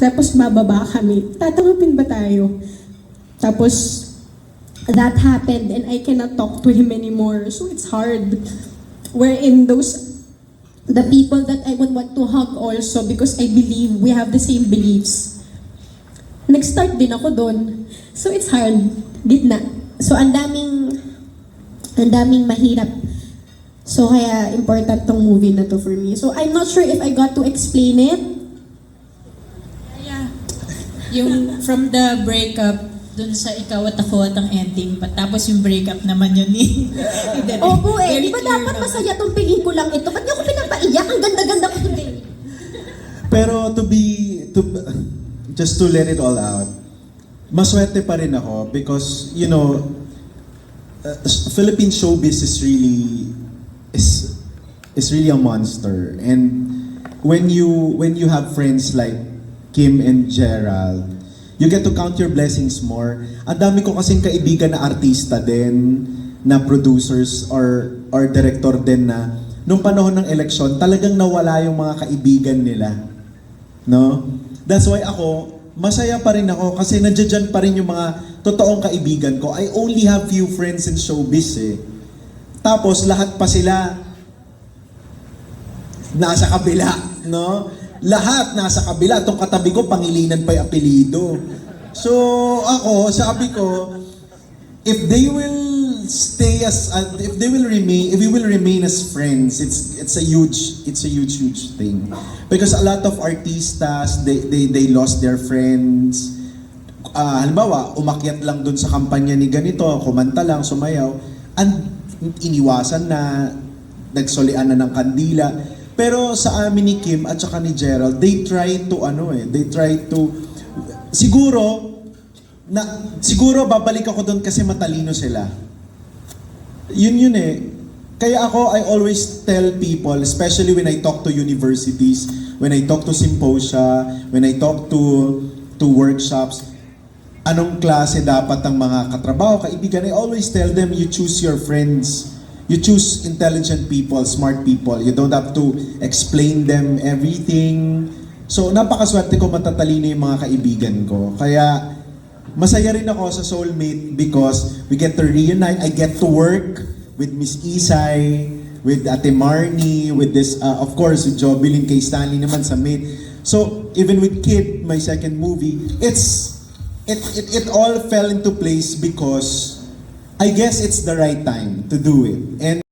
Tapos bababa kami. Tatanggapin ba tayo? Tapos, that happened and I cannot talk to him anymore. So it's hard. Wherein those, the people that I would want to hug also because I believe we have the same beliefs. Nag-start din ako doon. So it's hard. Gitna. So ang daming, ang daming mahirap. So kaya important tong movie na to for me. So I'm not sure if I got to explain it. Yung from the breakup, dun sa ikaw at ako at ang ending, pa, tapos yung breakup naman yun ni... Opo eh, di ba dapat masaya tong pelikulang ito? Ba't niyo ako pinapaiyak? Ang ganda-ganda ko today. Pero to be, to, just to let it all out, maswerte pa rin ako because, you know, uh, Philippine showbiz is really, is, is really a monster. And when you, when you have friends like Kim and Gerald, you get to count your blessings more. Ang dami ko kasing kaibigan na artista din, na producers or or director din na nung panahon ng eleksyon, talagang nawala yung mga kaibigan nila. No? That's why ako, masaya pa rin ako kasi nandiyan pa rin yung mga totoong kaibigan ko. I only have few friends in showbiz eh. Tapos lahat pa sila nasa kabila, no? Lahat nasa kabila. Itong katabi ko, pangilinan pa yung apelido. So, ako, sabi ko, if they will stay as, uh, if they will remain, if we will remain as friends, it's it's a huge, it's a huge, huge thing. Because a lot of artistas, they, they, they lost their friends. Ah, halimbawa, umakyat lang dun sa kampanya ni ganito, kumanta lang, sumayaw, and iniwasan na, nagsolian na ng kandila. Pero sa amin ni Kim at saka ni Gerald, they try to ano eh, they try to siguro na siguro babalik ako doon kasi matalino sila. Yun yun eh. Kaya ako, I always tell people, especially when I talk to universities, when I talk to symposia, when I talk to to workshops, anong klase dapat ang mga katrabaho, kaibigan, I always tell them, you choose your friends. You choose intelligent people, smart people. You don't have to explain them everything. So, napakaswerte ko matatalino yung mga kaibigan ko. Kaya, masaya rin ako sa soulmate because we get to reunite. I get to work with Miss Isay, with Ate Marnie, with this, uh, of course, with Jobilin kay Stanley naman sa mate. So, even with Kid, my second movie, it's, it, it, it all fell into place because I guess it's the right time to do it. And